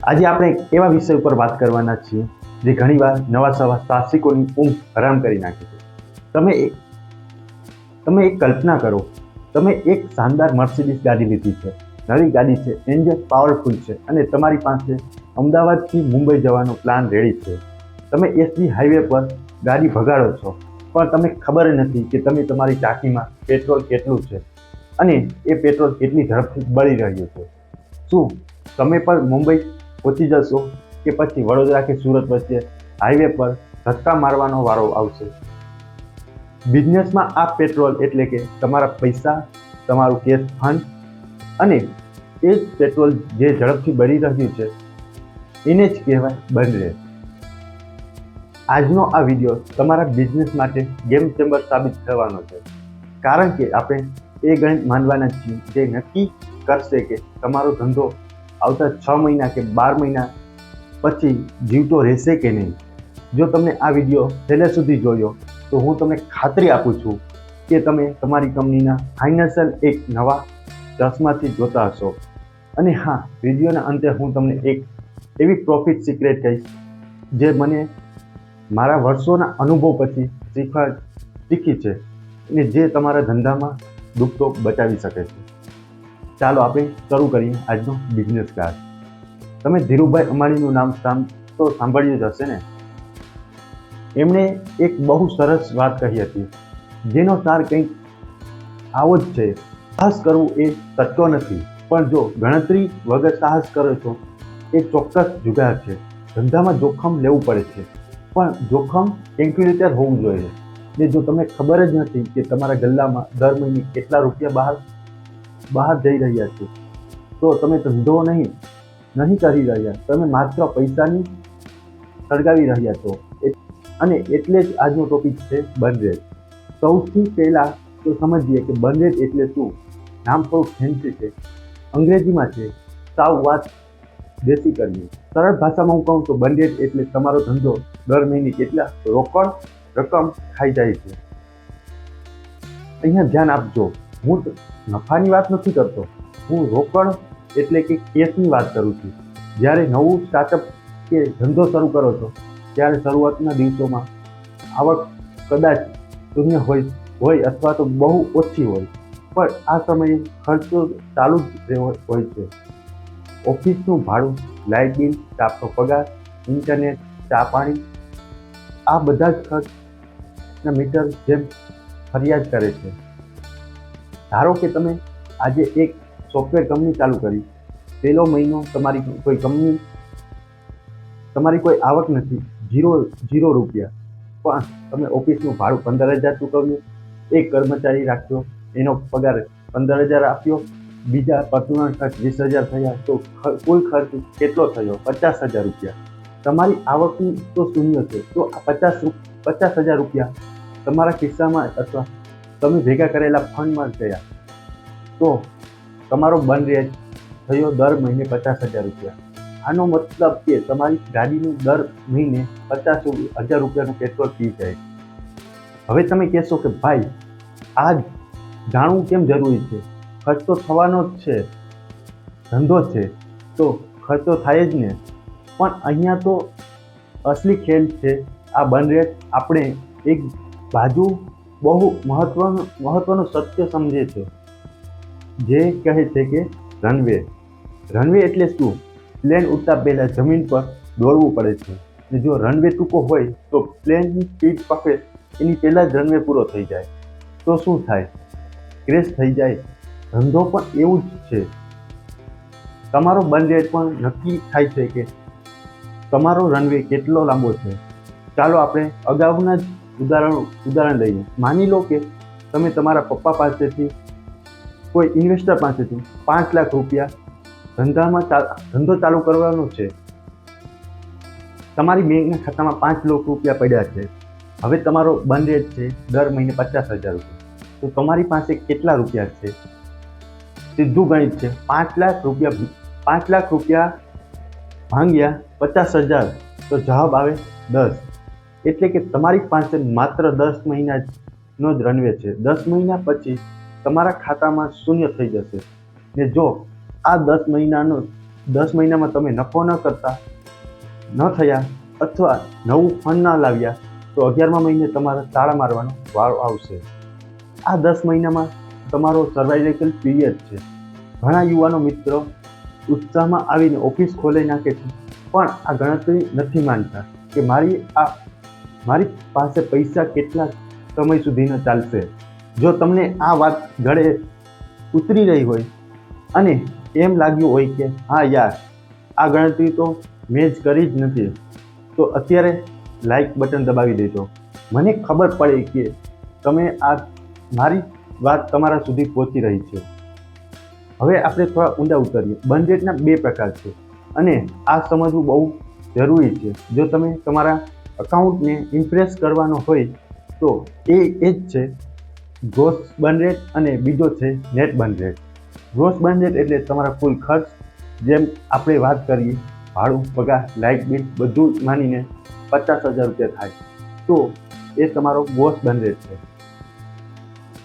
આજે આપણે એક એવા વિષય ઉપર વાત કરવાના છીએ જે ઘણીવાર નવા સવા સાહસિકોની ઊંઘ હરામ કરી નાખે છે. તમે તમે એક કલ્પના કરો, તમે એક શાનદાર મર્સિડીઝ ગાડી લીધી છે. નવી ગાડી છે એન્જિન પાવરફુલ છે અને તમારી પાસે અમદાવાદથી મુંબઈ જવાનો પ્લાન રેડી છે. તમે એસબી હાઈવે પર ગાડી ભગાડો છો, પણ તમને ખબર નથી કે તમે તમારી ટાંકીમાં પેટ્રોલ કેટલું છે અને એ પેટ્રોલ કેટલી ઝડપથી બળી રહ્યું છે. શું તમે પણ મુંબઈ પહોંચી જશો કે પછી વડોદરા કે સુરત વચ્ચે હાઈવે પર ધક્કા મારવાનો વારો આવશે. બિઝનેસમાં આ પેટ્રોલ એટલે કે તમારા પૈસા, તમારું કેશ ફંડ અને એ જ પેટ્રોલ જે ઝડપથી બળી રહ્યું છે, એને જ કહેવાય બંધ આજનો આ વીડિયો તમારા બિઝનેસ માટે ગેમ ચેમ્બર સાબિત થવાનો છે. કારણ કે આપણે એ ગણિત માનવાના છીએ. જે નક્કી કરશે કે તમારો ધંધો આવતા છ મહિના કે બાર મહિના પછી જીવતો રહેશે કે નહીં? જો તમને આ વીડિયો છેલ્લે સુધી જોયો, તો હું તમને ખાતરી આપું છું કે તમે તમારી કંપનીના ફાઇનાન્શિયલ એક નવા ચશ્માથી જોતા હશો. અને હા, વિડીયોના અંતે હું તમને એક એવી પ્રોફિટ સિક્રેટ કહીશ, જે મને મારા વર્ષોના અનુભવ પછી શીખવા શીખી છે અને જે તમારા ધંધામાં દુઃખ તો બચાવી શકે છે. ચાલો આપણે શરૂ કરીએ આજનો બિઝનેસ ક્લાસ તમે ધીરુભાઈ અંબાણીનું નામ તો સાંભળ્યું જ હશે ને? એમણે એક બહુ સરસ વાત કહી હતી. જેનો સાર કંઈક આવો જ છે. સાહસ કરવું એ સત્ય નથી. પણ જો ગણતરી વગર સાહસ કરો છો, એ ચોક્કસ જુગાર છે. ધંધામાં જોખમ લેવું પડે છે. પણ જોખમ કેલ્ક્યુલેટર હોવું જોઈએ. ને જો તમને ખબર જ નથી કે તમારા ગલ્લામાં દર મહિને કેટલા રૂપિયા બહાર બહાર જઈ રહ્યા છો. તો તમે ધંધો નહીં નહીં કરી રહ્યા. તમે માત્ર પૈસાની સળગાવી રહ્યા છો. અને એટલે જ આજનો ટોપિક છે બનરેજ સૌથી પહેલાં તો સમજીએ કે બનરેજ એટલે શું? નામ થોડું ફેન્સી છે. અંગ્રેજીમાં છે, સાવ વાત દેશી કરીએ. સરળ ભાષામાં હું કહું તો બનરેટ એટલે તમારો ધંધો દર મહિને કેટલા? રોકડ રકમ ખાઈ જાય છે. અહીંયા ધ્યાન આપજો. હું નફાની વાત નથી કરતો. હું રોકડ એટલે કે કેશની વાત કરું છું. જ્યારે નવું સ્ટાર્ટઅપ કે ધંધો શરૂ કરો છો, ત્યારે શરૂઆતના દિવસોમાં આવક કદાચ શૂન્ય હોય હોય અથવા તો બહુ ઓછી હોય. પણ આ સમયે ખર્ચો ચાલુ જ હોય છે. ઓફિસનું ભાડું, લાઇટ બિલ, સ્ટાફનો પગાર, ઇન્ટરનેટ, ચા પાણી, આ બધા જ ખર્ચના મીટર જેમ ફરિયાદ કરે છે. ધારો કે તમે આજે એક સોફ્ટવેર કંપની ચાલુ કરી, પહેલો મહિનો તમારી કોઈ કંપની તમારી કોઈ આવક નથી જીરો જીરો રૂપિયા. પણ તમે ઓફિસનું ભાડું પંદર હજાર ચૂકવ્યું, એક કર્મચારી રાખ્યો એનો પગાર પંદર હજાર આપ્યો, બીજા પર્સનલ ખર્ચ વીસ હજાર થયા, તો કુલ ખર્ચ કેટલો થયો? પચાસ હજાર રૂપિયા. તમારી આવકની તો શૂન્ય છે, તો આ પચાસ પચાસ હજાર રૂપિયા તમારા ખિસ્સામાં અથવા તમે ભેગા કરેલા ફંડમાં ગયા તો તમારો બન રેટ થયો દર મહિને પચાસ હજાર રૂપિયા. આનો મતલબ કે તમારી ગાડીનું દર મહિને પચાસ હજાર રૂપિયાનું પેટ્રોલ પી જાય હવે તમે કહેશો કે ભાઈ આ જાણવું કેમ જરૂરી છે? ખર્ચો થવાનો જ છે, ધંધો છે, તો ખર્ચો થાય જ ને. પણ અહીંયા તો અસલી ખેલ છે, આ બન રેટ આપણે એક બાજુ બહુ મહત્વનું મહત્વનું સત્ય સમજે છે. જે કહે છે કે રનવે. રનવે એટલે શું? પ્લેન ઉડતા પહેલાં જમીન પર દોડવું પડે છે. ને જો રનવે ટૂંકો હોય, તો પ્લેનની સ્પીડ પકડે, એની પહેલાં જ રનવે પૂરો થઈ જાય. તો શું થાય? ક્રેશ થઈ જાય. ધંધો પણ એવું જ છે. તમારો બન રેટ પણ નક્કી થાય છે કે તમારો રનવે કેટલો લાંબો છે. ચાલો આપણે અગાઉના જ ઉદાહરણ ઉદાહરણ લઈએ માની લો કે તમે તમારા પપ્પા પાસેથી, કોઈ ઇન્વેસ્ટર પાસેથી પાંચ લાખ રૂપિયા ધંધામાં ધંધો ચાલુ કરવાનો છે. તમારી બેંકના ખાતામાં પાંચ લાખ રૂપિયા પડ્યા છે. હવે તમારો બંધ છે, દર મહિને પચાસ હજાર રૂપિયા. તો તમારી પાસે કેટલા રૂપિયા છે? સીધું ગણિત છે, પાંચ લાખ રૂપિયા પાંચ લાખ રૂપિયા ભાંગ્યા પચાસ હજાર, તો જવાબ આવે દસ. એટલે કે તમારી પાસે માત્ર દસ મહિનાનો જ રનવે છે. દસ મહિના પછી તમારા ખાતામાં શૂન્ય થઈ જશે. ને જો આ દસ મહિનાનો, દસ મહિનામાં તમે નફો ન કરતા, ન થયા અથવા નવું ફંડ ના લાવ્યા, તો અગિયારમા મહિને તમારે તાળા મારવાનો વારો આવશે. આ દસ મહિનામાં તમારો સર્વાઇવલ પીરિયડ છે. ઘણા યુવાનો મિત્રો ઉત્સાહમાં આવીને ઓફિસ ખોલી નાખે છે, પણ આ ગણતરી નથી માનતા કે મારી આ મારી પાસે પૈસા કેટલા સમય સુધીનો ચાલશે? જો તમને આ વાત ગળે ઉતરી રહી હોય અને એમ લાગ્યું હોય કે, હા યાર, આ ગણતરી તો મેં જ કરી જ નથી. તો અત્યારે લાઈક બટન દબાવી દેજો. મને ખબર પડે કે તમે આ મારી વાત તમારા સુધી પહોંચી રહી છે. હવે આપણે થોડા ઊંડા ઉતરીએ. બજેટના બે પ્રકાર છે અને આ સમજવું બહુ જરૂરી છે. જો તમે તમારા અકાઉન્ટને ઇમ્પ્રેસ કરવાનો હોય તો એ એ જ છે. ગ્રોસ બનરેટ અને બીજો છે નેટ બનરેટ ગ્રોસ બનરેટ એટલે તમારા કુલ ખર્ચ, જેમ આપણે વાત કરીએ, ભાડું, પગાર, લાઇટ બિલ બધું માનીને પચાસ હજાર રૂપિયા થાય. તો એ તમારો ગ્રોસ બનરેટ છે.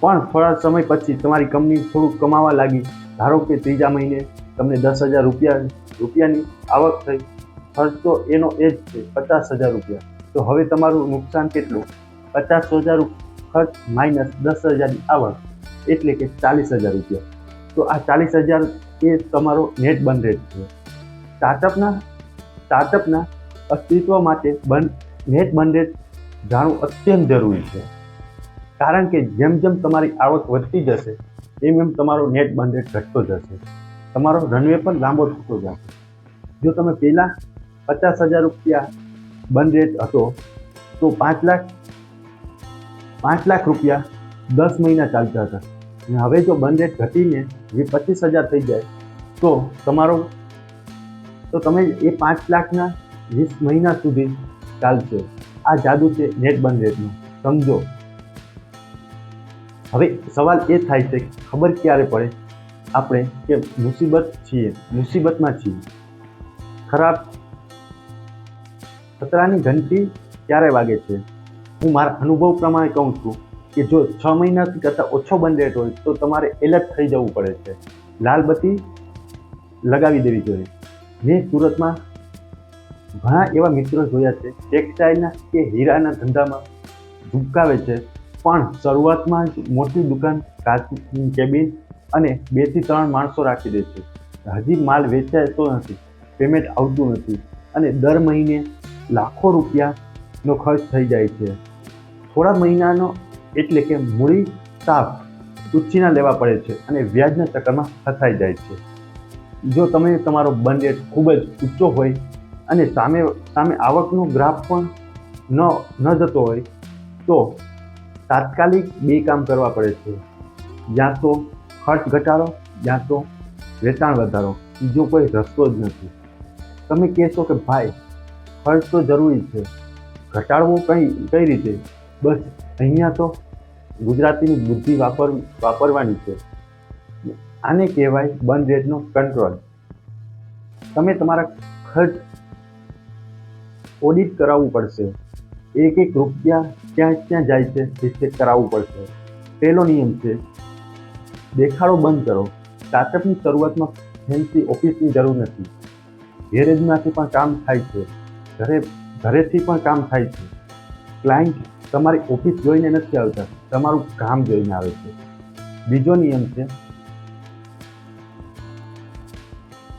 પણ થોડા સમય પછી તમારી કંપની થોડુંક કમાવા લાગી. ધારો કે ત્રીજા મહિને તમને દસ હજાર રૂપિયા, રૂપિયાની આવક થઈ. ખર્ચ તો એનો એ જ છે, પચાસ હજાર રૂપિયા. તો હવે તમારું નુકસાન કેટલું? પચાસ હજાર ખર્ચ માઇનસ દસ હજારની આવક, એટલે કે ચાલીસ હજાર રૂપિયા. તો આ ચાલીસ હજાર એ તમારો નેટ બંધ રેટ છે. સ્ટાર્ટઅપના સ્ટાર્ટઅપના અસ્તિત્વ માટે બન નેટ બંધ રેટ જાણવું અત્યંત જરૂરી છે. કારણ કે જેમ જેમ તમારી આવક વધતી જશે, એમ એમ તમારો નેટ બંધ રેટ ઘટતો જશે. તમારો રનવે પણ લાંબો થતો જશે. જો તમે પહેલાં પચાસ હજાર રૂપિયા બંધ રેટ હતો, તો પાંચ લાખ પાંચ લાખ રૂપિયા દસ મહિના ચાલતા હતા. અને હવે જો બંધ રેટ ઘટીને જે પચીસ હજાર થઈ જાય, તો તમારો, તો તમે એ પાંચ લાખના વીસ મહિના સુધી ચાલશે. આ જાદુ છે નેટ બંધ રેટનો. સમજો? હવે સવાલ એ થાય છે ખબર ક્યારે પડે? આપણે કે મુસીબત છીએ, મુસીબતમાં છીએ. ખરાબ ખતરાની ઘંટી ક્યારે વાગે છે? હું મારા અનુભવ પ્રમાણે કહું છું કે જો છ મહિનાથી કરતાં ઓછો બંધ હોય તો તમારે એલર્ટ થઈ જવું પડે છે. લાલ બત્તી લગાવી દેવી જોઈએ. મેં સુરતમાં ઘણા એવા મિત્રો જોયા છે, ટેક્સટાઇલના કે હીરાના ધંધામાં ઝુકાવે છે. પણ શરૂઆતમાં જ મોટી દુકાન, કાચની કેબિન અને બેથી ત્રણ માણસો રાખી દે છે. હજી માલ વેચાતો નથી પેમેન્ટ આવતું નથી અને દર મહિને લાખો રૂપિયાનો ખર્ચ થઈ જાય છે. થોડા મહિનાનો એટલે કે મૂડી સાફ ઉછીના લેવા પડે છે અને વ્યાજના ચક્કરમાં ફસાઈ જાય છે. જો તમે તમારો બંધ ખૂબ જ ઊંચો હોય અને સામે સામે આવકનો ગ્રાફ પણ ન ન જતો હોય, તો તાત્કાલિક બે કામ કરવા પડે છે. યા તો ખર્ચ ઘટાડો, યા તો વેચાણ વધારો. બીજો કોઈ રસ્તો જ નથી. તમે કહેશો કે ભાઈ ખર્ચ તો જરૂરી છે. ઘટાડવો કઈ કઈ રીતે? બસ અહીંયા તો ગુજરાતીની બુદ્ધિ વાપર, વાપરવાની છે. આને કહેવાય બંધ રેટનો કંટ્રોલ. તમે તમારા ખર્ચ ઓડિટ કરાવવું પડશે. એક એક રૂપિયા ક્યાં ક્યાં જાય છે તે ચેક કરાવવું પડશે. પહેલો નિયમ છે, દેખાડો બંધ કરો. સ્ટાર્ટઅપની શરૂઆતમાં ફેન્સી ઓફિસની જરૂર નથી. ગેરેજમાંથી પણ કામ થાય છે. ઘરે ઘરેથી પણ કામ થાય છે. ક્લાયન્ટ તમારી ઓફિસ જોઈને નથી આવતા, તમારું કામ જોઈને આવે છે. બીજો નિયમ છે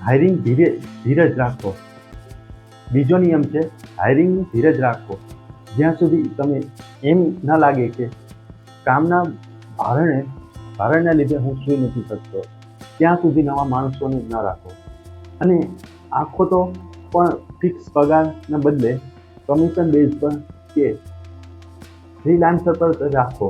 હાયરિંગ ધીરે ધીરજ રાખો. બીજો નિયમ છે હાયરિંગ ધીરજ રાખો. જ્યાં સુધી તમે એમ ન લાગે કે કામના ભારણે ભારણના લીધે હું સુઈ નથી શકતો, ત્યાં સુધી નવા માણસોને ન રાખો. અને આખો તો પણ ફિક્સ પગારના બદલે કમિશન બેઝ પર કે ફ્રીલાન્સર પર રાખો.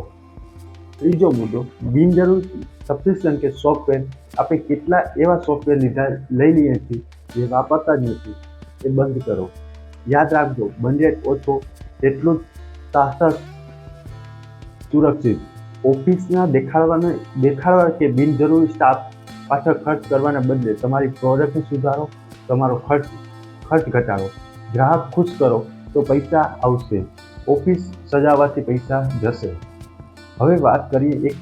ત્રીજો મુદ્દો બિનજરૂર સબસ્ક્રિપ્શન કે સોફ્ટવેર આપણે કેટલા એવા સોફ્ટવેર લીધા લઈ લઈએ છીએ જે વાપરતા જ નથી, એ બંધ કરો. યાદ રાખજો બજેટ ઓછો એટલું જ શાસક સુરક્ષિત. ઓફિસના દેખાડવાને, દેખાડવા કે બિનજરૂરી સ્ટાફ પાછળ ખર્ચ કરવાના બદલે તમારી પ્રોડક્ટને સુધારો, તમારો ખર્ચ ખર્ચ ઘટાડો. ગ્રાહક ખુશ કરો તો પૈસા આવશે. ઓફિસ સજાવવાથી પૈસા જશે. હવે વાત કરીએ એક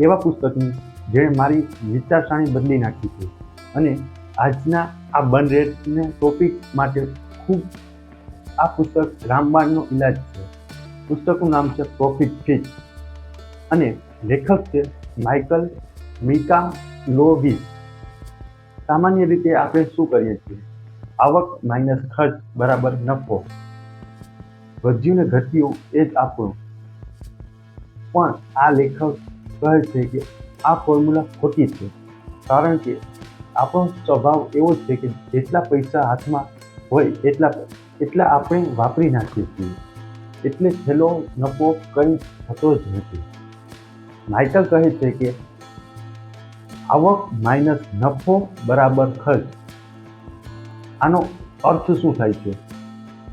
એવા પુસ્તકની જેણે મારી વિચારસરણી બદલી નાખી છે અને આજના આ બન રેટને ટોપિક માટે ખૂબ આ પુસ્તક રામબાણનો ઇલાજ છે. પુસ્તકનું નામ છે પ્રોફિટ ફિટ અને લેખક છે માઇકલ મિકા લોવી સામાન્ય રીતે આપણે શું કરીએ છીએ? આવક માઇનસ ખર્ચ બરાબર નફો. વધ્યું ને ઘટ્યું એ જ આપણું. પણ આ લેખક કહે છે કે આ ફોર્મ્યુલા ખોટી છે, કારણ કે આપણો સ્વભાવ એવો છે કે જેટલા પૈસા હાથમાં હોય એટલા એટલા આપણે વાપરી નાખીએ છીએ. એટલે છેલ્લો નફો કંઈ થતો જ નથી. માઇકલ કહે છે કે આવક માઇનસ નફો બરાબર ખર્ચ આનો અર્થ શું થાય છે?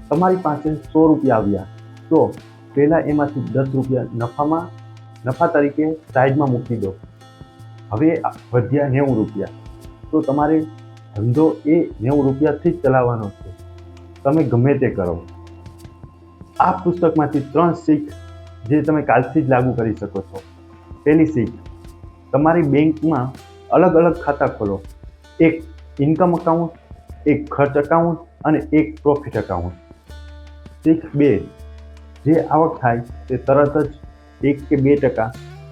તમારી પાસે સો રૂપિયા આવ્યા, તો પહેલાં એમાંથી દસ રૂપિયા નફામાં, નફા તરીકે સાઈડમાં મૂકી દો. હવે વધ્યા નેવું રૂપિયા. તો તમારે ધંધો એ નેવું રૂપિયાથી જ ચલાવવાનો છે. તમે ગમે તે કરો. આ પુસ્તકમાંથી ત્રણ શીખ જે તમે કાલથી જ લાગુ કરી શકો છો. પહેલી શીખ, તમારી બેંકમાં અલગ અલગ ખાતા ખોલો. એક ઇન્કમ અકાઉન્ટ એક ખર્ચ અકાઉન્ટ અને એક પ્રોફિટ અકાઉન્ટ શીખ બે. જે આવક થાય તે તરત જ એક કે બે ટકા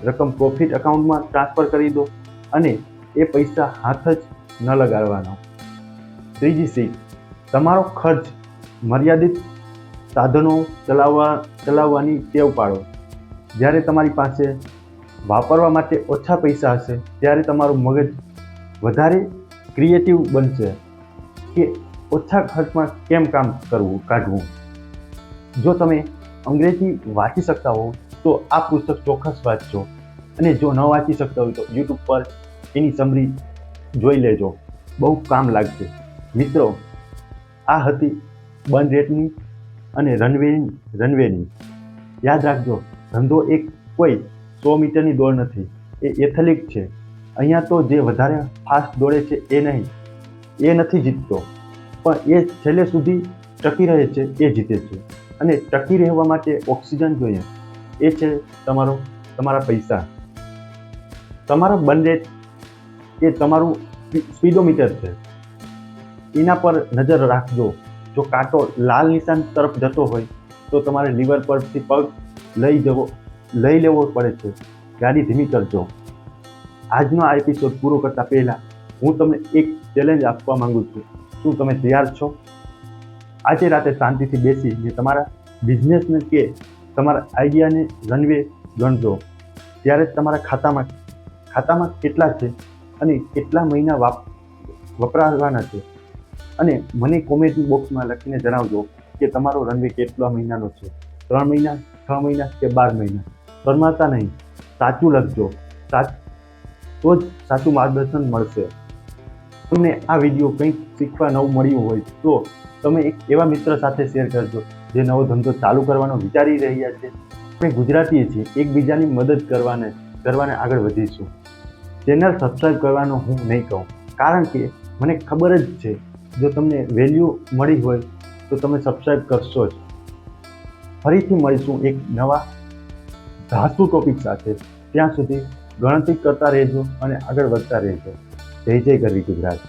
રકમ પ્રોફિટ અકાઉન્ટમાં ટ્રાન્સફર કરી દો અને એ પૈસા હાથ જ ન લગાડવાનો. ત્રીજી શીખ તમારો ખર્ચ મર્યાદિત સાધનો ચલાવવા, ચલાવવાની ટેવ પાડો. જ્યારે તમારી પાસે વાપરવા માટે ઓછા પૈસા હશે, ત્યારે તમારું મગજ વધારે ક્રિએટિવ બનશે. કે ઓછા ખર્ચમાં કેમ કામ કરવું, કાઢવું? જો તમે અંગ્રેજી વાંચી શકતા હો તો આ પુસ્તક ચોક્કસ વાંચજો. અને જો ન વાંચી શકતા હોય તો યુટ્યુબ પર એની સમરી જોઈ લેજો. બહુ કામ લાગશે. મિત્રો, આ હતી બંધ રેટની અને રનવેની રનવેની યાદ રાખજો, ધંધો એક કોઈ સો મીટરની દોડ નથી. એ એથલિક છે. અહીંયા તો જે વધારે ફાસ્ટ દોડે છે એ નહીં. એ નથી જીતતો. પણ એ છેલ્લે સુધી ટકી રહે છે, એ જીતે છે. અને ટકી રહેવા માટે ઓક્સિજન જોઈએ. એ છે તમારો, તમારા પૈસા. તમારા બંને એ તમારું સ્પીડોમીટર છે. એના પર નજર રાખજો. જો કાંટો લાલ નિશાન તરફ જતો હોય, તો તમારે લીવર પરથી પગ લઈ જવો, લઈ લેવો પડે છે. ગાડી ધીમી કરજો. આજનો આ એપિસોડ પૂરો કરતાં પહેલાં હું તમને એક ચેલેન્જ આપવા માંગુ છું. શું તમે તૈયાર છો? આજે રાતે શાંતિથી બેસીને તમારા બિઝનેસને કે તમારા આઈડિયાને રનવે ગણજો. ત્યારે તમારા ખાતામાં ખાતામાં કેટલા છે અને કેટલા મહિના વાપ વપરાવાના છે? અને મને કોમેન્ટ બોક્સમાં લખીને જણાવજો કે તમારો રનવે કેટલા મહિનાનો છે? ત્રણ મહિના, છ મહિના કે બાર મહિના? શરમાતા નહીં, સાચું લખજો. સાચ, તો જ સાચું માર્ગદર્શન મળશે. તમને આ વીડિયો કંઈક શીખવા નવું મળ્યું હોય તો તમે એક એવા મિત્ર સાથે શેર કરજો, જે નવો ધંધો ચાલુ કરવાનો વિચારી રહ્યા છે. આપણે ગુજરાતીએ છીએ, એકબીજાની મદદ કરવાને કરવાને આગળ વધીશું. ચેનલ સબસ્ક્રાઈબ કરવાનું હું નહીં કહું, કારણ કે મને ખબર જ છે, જો તમને વેલ્યુ મળી હોય તો તમે સબસ્ક્રાઈબ કરશો જ. ફરીથી મળીશું એક નવા ધાસુ ટોપિક સાથે. ત્યાં સુધી ગણતરી કરતા રહેજો અને આગળ વધતા રહેજો. જય જય કરવી ગુજરાત.